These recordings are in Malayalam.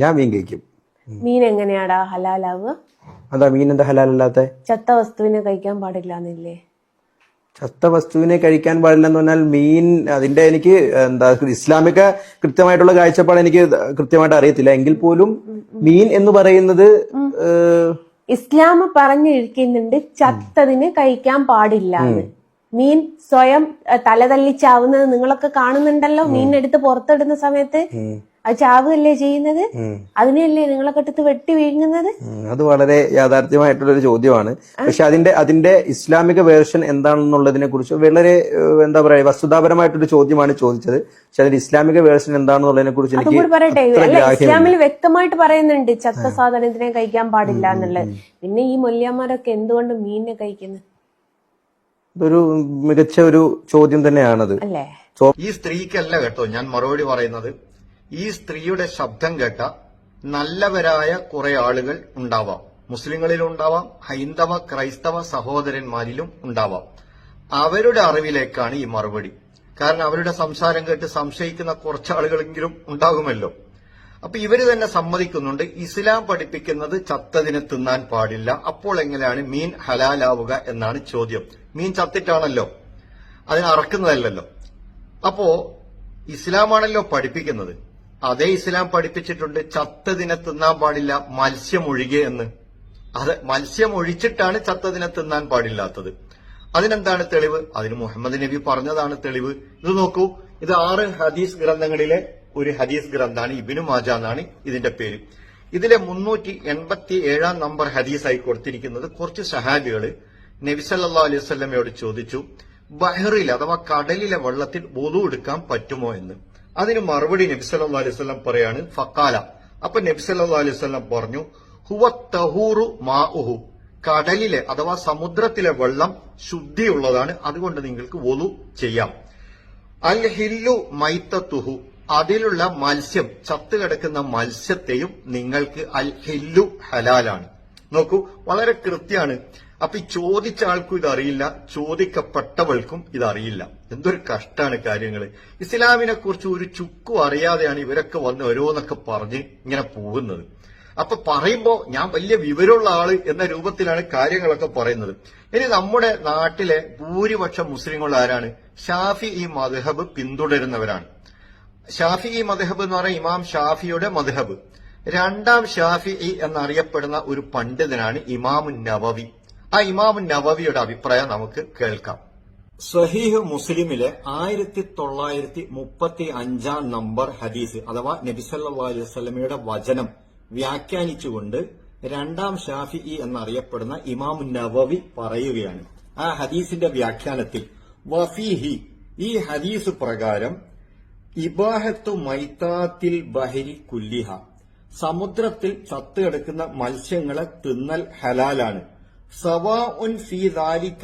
ഞാൻ മീൻ കഴിക്കും. മീൻ എങ്ങനെയാടാ ഹലാലാവുക? അതാ മീൻ എന്താ ഹലാലല്ലാത്ത? ചത്ത വസ്തുവിനെ കഴിക്കാൻ പാടില്ല എന്നില്ലേ ചത്ത വസ്തുവിനെ കഴിക്കാൻ പാടില്ല എന്ന് പറഞ്ഞാൽ മീൻ അതിന്റെ എനിക്ക് എന്താ ഇസ്ലാമിക കൃത്യമായിട്ടുള്ള കാഴ്ചപ്പാട് എനിക്ക് കൃത്യമായിട്ട് അറിയത്തില്ല. എങ്കിൽ പോലും മീൻ എന്ന് പറയുന്നത് ഇസ്ലാം പറഞ്ഞിരിക്കുന്നുണ്ട് ചത്തതിന് കഴിക്കാൻ പാടില്ല മീൻ സ്വയം തലതല്ലിച്ചാവുന്നത് നിങ്ങളൊക്കെ കാണുന്നുണ്ടല്ലോ. മീൻ എടുത്ത് പുറത്തിടുന്ന സമയത്ത് അത് ചാവുകയല്ലേ ചെയ്യുന്നത്. അതിനെയല്ലേ നിങ്ങളെ കെട്ടത്ത് വെട്ടി വീഴുന്നത് അത് വളരെ യാഥാർത്ഥ്യമായിട്ടുള്ള ഒരു ചോദ്യമാണ് പക്ഷെ അതിന്റെ അതിന്റെ ഇസ്ലാമിക വേർഷൻ എന്താണെന്നുള്ളതിനെ കുറിച്ച് വളരെ എന്താ പറയാ വസ്തുതാപരമായിട്ടൊരു ചോദ്യമാണ് ചോദിച്ചത്. പക്ഷെ അതിന്റെ ഇസ്ലാമിക വേർഷൻ എന്താണെന്നുള്ളതിനെ കുറിച്ച് എനിക്ക് പറയട്ടെ. ഇസ്ലാമിൽ വ്യക്തമായിട്ട് പറയുന്നുണ്ട് ചത്ത സാധനത്തിനെ കഴിക്കാൻ പാടില്ല എന്നുള്ളത്. പിന്നെ ഈ മൊല്യാമാരൊക്കെ എന്തുകൊണ്ട് മീനിനെ കഴിക്കുന്നു ഇതൊരു മികച്ച ഒരു ചോദ്യം തന്നെയാണത്. അല്ലേ? ഈ സ്ത്രീക്കല്ല കേട്ടോ ഞാൻ മറുപടി പറയുന്നത്. ഈ സ്ത്രീയുടെ ശബ്ദം കേട്ട നല്ലവരായ കുറെ ആളുകൾ ഉണ്ടാവാം. മുസ്ലിങ്ങളിലും ഉണ്ടാവാം ഹൈന്ദവ ക്രൈസ്തവ സഹോദരന്മാരിലും ഉണ്ടാവാം. അവരുടെ അറിവിലേക്കാണ് ഈ മറുപടി. കാരണം അവരുടെ സംസാരം കേട്ട് സംശയിക്കുന്ന കുറച്ച് ആളുകളെങ്കിലും ഉണ്ടാകുമല്ലോ. അപ്പൊ ഇവർ തന്നെ സമ്മതിക്കുന്നുണ്ട് ഇസ്ലാം പഠിപ്പിക്കുന്നത് ചത്തതിനെ തിന്നാൻ പാടില്ല. അപ്പോൾ എങ്ങനെയാണ് മീൻ ഹലാലാവുക എന്നാണ് ചോദ്യം. മീൻ ചത്തിട്ടാണല്ലോ അതിനെ അറക്കുന്നതല്ലല്ലോ. അപ്പോ ഇസ്ലാമാണല്ലോ പഠിപ്പിക്കുന്നത്. അതേ ഇസ്ലാം പഠിപ്പിച്ചിട്ടുണ്ട് ചത്തതിനെ തിന്നാൻ പാടില്ല മത്സ്യം ഒഴികെ എന്ന്. അത് മത്സ്യം ഒഴിച്ചിട്ടാണ് ചത്തതിനെ തിന്നാൻ പാടില്ലാത്തത്. അതിനെന്താണ് തെളിവ്? അതിന് മുഹമ്മദ് നബി പറഞ്ഞതാണ് തെളിവ്. ഇത് നോക്കൂ ഇത് ആറ് ഹദീസ് ഗ്രന്ഥങ്ങളിലെ ഒരു ഹദീസ് ഗ്രന്ഥാണ് ഇബിനു മാജ എന്നാണ് ഇതിന്റെ പേര്. ഇതിലെ മുന്നൂറ്റി എൺപത്തി ഏഴാം നമ്പർ ഹദീസായി കൊടുത്തിരിക്കുന്നത് കുറച്ച് സഹാബികൾ നബിസല്ലാ സ്വല്ലമയോട് ചോദിച്ചു ബഹറിൽ അഥവാ കടലിലെ വെള്ളത്തിൽ ഒതു എടുക്കാൻ പറ്റുമോ എന്ന്? അതിന് മറുപടി നബി സല്ലാ അലൈഹി സ്വലം പറയാണ് ഫക്കാല അപ്പൊ നബി സല്ലാ അലൈഹി സ്വലം പറഞ്ഞു ഹുവ തഹൂറു മാഉഹു. കടലിലെ അഥവാ സമുദ്രത്തിലെ വെള്ളം ശുദ്ധിയുള്ളതാണ് അതുകൊണ്ട് നിങ്ങൾക്ക് ഒലു ചെയ്യാം. അൽ ഹില്ലു മൈത്തത്തുഹു അതിലുള്ള മത്സ്യം ചത്തു കിടക്കുന്ന മത്സ്യത്തെയും നിങ്ങൾക്ക് അൽ ഹില്ലു ഹലാലാണ്. നോക്കൂ വളരെ കൃത്യമാണ്. അപ്പൊ ഈ ചോദിച്ച ആൾക്കും ഇതറിയില്ല ചോദിക്കപ്പെട്ടവൾക്കും ഇതറിയില്ല. എന്തൊരു കഷ്ടാണ് കാര്യങ്ങൾ ഇസ്ലാമിനെ കുറിച്ച് ഒരു ചുക്കും അറിയാതെയാണ് ഇവരൊക്കെ വന്ന് ഓരോന്നൊക്കെ പറഞ്ഞ് ഇങ്ങനെ പോകുന്നത്. അപ്പൊ പറയുമ്പോ ഞാൻ വലിയ വിവരമുള്ള ആൾ എന്ന രൂപത്തിലാണ് കാര്യങ്ങളൊക്കെ പറയുന്നത്. ഇനി നമ്മുടെ നാട്ടിലെ ഭൂരിപക്ഷം മുസ്ലിങ്ങൾ ആരാണ്? ഷാഫി ഈ മദ്ഹബ് പിന്തുടരുന്നവരാണ്. ഷാഫി ഈ മദ്ഹബ് എന്ന് പറയുന്ന ഇമാം ഷാഫിയുടെ മദ്ഹബ്. രണ്ടാം ഷാഫി എന്നറിയപ്പെടുന്ന ഒരു പണ്ഡിതനാണ് ഇമാമു നവവി. ആ ഇമാമു നവവിയുടെ അഭിപ്രായം നമുക്ക് കേൾക്കാം. സഹീഹ് മുസ്ലിമിലെ ആയിരത്തി തൊള്ളായിരത്തി മുപ്പത്തി അഞ്ചാം നമ്പർ ഹദീസ് അഥവാ നബിസല്ലാ അലൈഹി വചനം വ്യാഖ്യാനിച്ചുകൊണ്ട് രണ്ടാം ഷാഫി ഇ എന്നറിയപ്പെടുന്ന ഇമാം നവവി പറയുകയാണ്. ആ ഹദീസിന്റെ വ്യാഖ്യാനത്തിൽ വഫീഹി ഈ ഹദീസ് പ്രകാരം ഇബാഹത്തു മൈത്താത്തിൽ ബഹരി കുല്ലിഹ സമുദ്രത്തിൽ ചത്തുകിടക്കുന്ന മത്സ്യങ്ങളെ തിന്നൽ ഹലാലാണ്. സവാ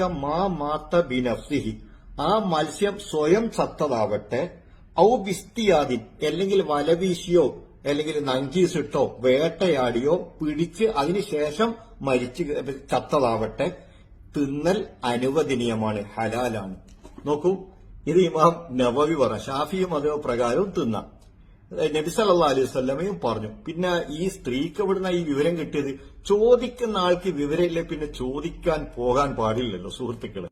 മാ മാത്ത ബിനഫ്സിഹി. ആ മത്സ്യം സ്വയം ചത്തതാവട്ടെ ഔ ബിസ്തിയാദിൻ അല്ലെങ്കിൽ വലവീശിയോ അല്ലെങ്കിൽ നഞ്ചീസിട്ടോ വേട്ടയാടിയോ പിടിച്ച് അതിനുശേഷം മരിച്ചു ചത്തതാവട്ടെ തിന്നൽ അനുവദനീയമാണ് ഹലാലാണ്. നോക്കൂ ഇത് ഇമാം നവവി പറ ഷാഫിയും അതേ പ്രകാരവും തിന്നാം. നബി അലൈഹി സ്വല്ലമയും പറഞ്ഞു പിന്നെ ഈ സ്ത്രീക്ക് ഇവിടുന്ന് ഈ വിവരം കിട്ടിയത്? ചോദിക്കുന്ന ആൾക്ക് വിവരമില്ല പിന്നെ ചോദിക്കാൻ പോകാൻ പാടില്ലല്ലോ സുഹൃത്തുക്കളെ.